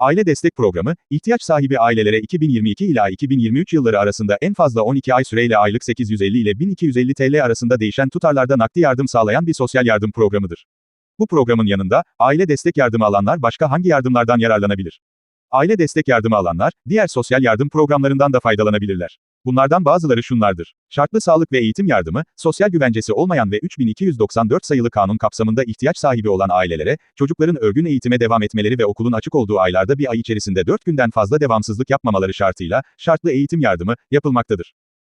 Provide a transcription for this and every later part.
Aile Destek Programı, ihtiyaç sahibi ailelere 2022 ila 2023 yılları arasında en fazla 12 ay süreyle aylık 850 ile 1250 TL arasında değişen tutarlarda nakdi yardım sağlayan bir sosyal yardım programıdır. Bu programın yanında, aile destek yardımı alanlar başka hangi yardımlardan yararlanabilir? Aile destek yardımı alanlar, diğer sosyal yardım programlarından da faydalanabilirler. Bunlardan bazıları şunlardır. Şartlı sağlık ve eğitim yardımı, sosyal güvencesi olmayan ve 3294 sayılı kanun kapsamında ihtiyaç sahibi olan ailelere, çocukların örgün eğitime devam etmeleri ve okulun açık olduğu aylarda bir ay içerisinde 4 günden fazla devamsızlık yapmamaları şartıyla, şartlı eğitim yardımı, yapılmaktadır.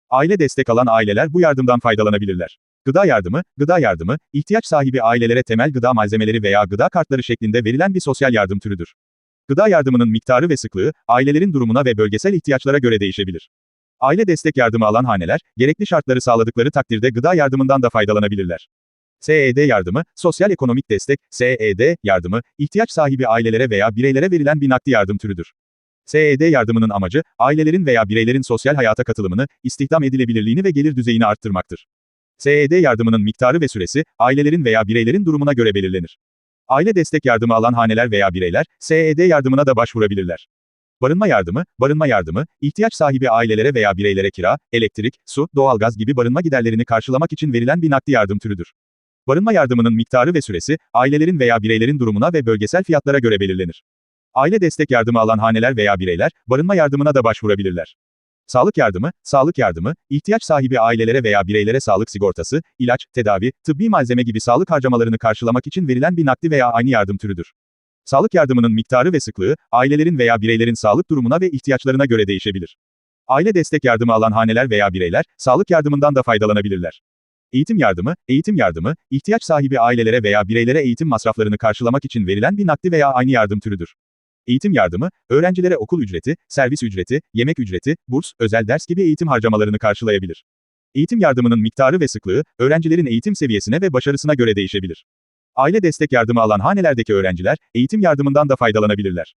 Aile destek alan aileler bu yardımdan faydalanabilirler. Gıda yardımı, gıda yardımı, ihtiyaç sahibi ailelere temel gıda malzemeleri veya gıda kartları şeklinde verilen bir sosyal yardım türüdür. Gıda yardımının miktarı ve sıklığı, ailelerin durumuna ve bölgesel ihtiyaçlara göre değişebilir. Aile destek yardımı alan haneler, gerekli şartları sağladıkları takdirde gıda yardımından da faydalanabilirler. SED yardımı, sosyal ekonomik destek, SED yardımı, ihtiyaç sahibi ailelere veya bireylere verilen bir nakdi yardım türüdür. SED yardımının amacı, ailelerin veya bireylerin sosyal hayata katılımını, istihdam edilebilirliğini ve gelir düzeyini arttırmaktır. SED yardımının miktarı ve süresi, ailelerin veya bireylerin durumuna göre belirlenir. Aile destek yardımı alan haneler veya bireyler, SED yardımına da başvurabilirler. Barınma yardımı, barınma yardımı, ihtiyaç sahibi ailelere veya bireylere kira, elektrik, su, doğalgaz gibi barınma giderlerini karşılamak için verilen bir nakdi yardım türüdür. Barınma yardımının miktarı ve süresi, ailelerin veya bireylerin durumuna ve bölgesel fiyatlara göre belirlenir. Aile destek yardımı alan haneler veya bireyler, barınma yardımına da başvurabilirler. Sağlık yardımı, sağlık yardımı, ihtiyaç sahibi ailelere veya bireylere sağlık sigortası, ilaç, tedavi, tıbbi malzeme gibi sağlık harcamalarını karşılamak için verilen bir nakdi veya aynı yardım türüdür. Sağlık yardımının miktarı ve sıklığı, ailelerin veya bireylerin sağlık durumuna ve ihtiyaçlarına göre değişebilir. Aile destek yardımı alan haneler veya bireyler, sağlık yardımından da faydalanabilirler. Eğitim yardımı, eğitim yardımı, ihtiyaç sahibi ailelere veya bireylere eğitim masraflarını karşılamak için verilen bir nakdi veya aynı yardım türüdür. Eğitim yardımı, öğrencilere okul ücreti, servis ücreti, yemek ücreti, burs, özel ders gibi eğitim harcamalarını karşılayabilir. Eğitim yardımının miktarı ve sıklığı, öğrencilerin eğitim seviyesine ve başarısına göre değişebilir. Aile destek yardımı alan hanelerdeki öğrenciler, eğitim yardımından da faydalanabilirler.